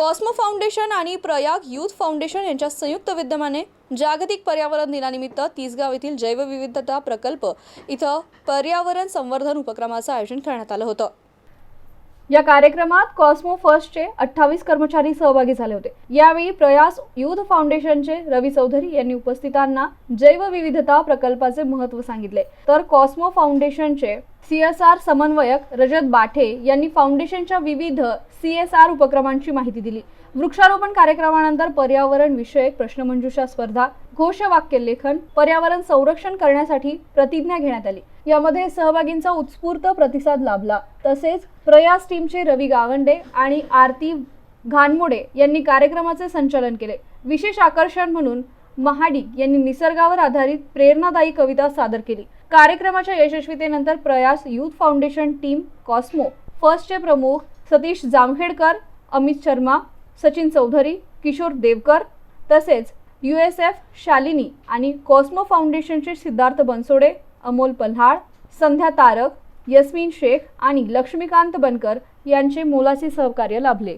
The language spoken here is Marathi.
कॉस्मो फाउंडेशन आणि प्रयाग यूथ फाउंडेशन यांच्या संयुक्त विद्यमाने जागतिक पर्यावरण दिनानिमित्त तीसगाव येथील जैवविविधता प्रकल्प इथं पर्यावरण संवर्धन उपक्रमाचं आयोजन करण्यात आलं होतं. या कार्यक्रमात कॉस्मो फर्स्टचे अठ्ठावीस कर्मचारी सहभागी झाले होते. यावेळी प्रयास युथ फाउंडेशनचे रवी चौधरी यांनी उपस्थितांना जैवविविधता प्रकल्पाचे महत्त्व सांगितले. तर कॉस्मो फाउंडेशनचे सीएसआर समन्वयक रजत बाठे यांनी फाउंडेशनच्या विविध सी एस आर उपक्रमांची माहिती दिली. वृक्षारोपण कार्यक्रमानंतर पर्यावरण विषयक प्रश्नमंजुषा स्पर्धा घोषवाक्य लेखन पर्यावरण संरक्षण करण्यासाठी प्रतिज्ञा घेण्यात आली. यामध्ये सहभागींचा उत्स्फूर्त प्रतिसाद लाभला. तसेच प्रयास टीमचे रवी गावंडे आणि आरती घानमोडे यांनी कार्यक्रमाचे संचालन केले. विशेष आकर्षण म्हणून महाडिक यांनी निसर्गावर आधारित प्रेरणादायी कविता सादर केली. कार्यक्रमाच्या यशस्वीतेनंतर Prayas youth foundation team Cosmo फर्स्टचे प्रमुख सतीश जामखेडकर अमित शर्मा सचिन चौधरी किशोर देवकर तसेच यू एस एफ शालिनी आणि कॉस्मो फाउंडेशनचे सिद्धार्थ बनसोडे अमोल पल्हाळ संध्या तारक यस्मिन शेख आणि लक्ष्मीकांत बनकर यांचे मोलाचे सहकार्य लाभले.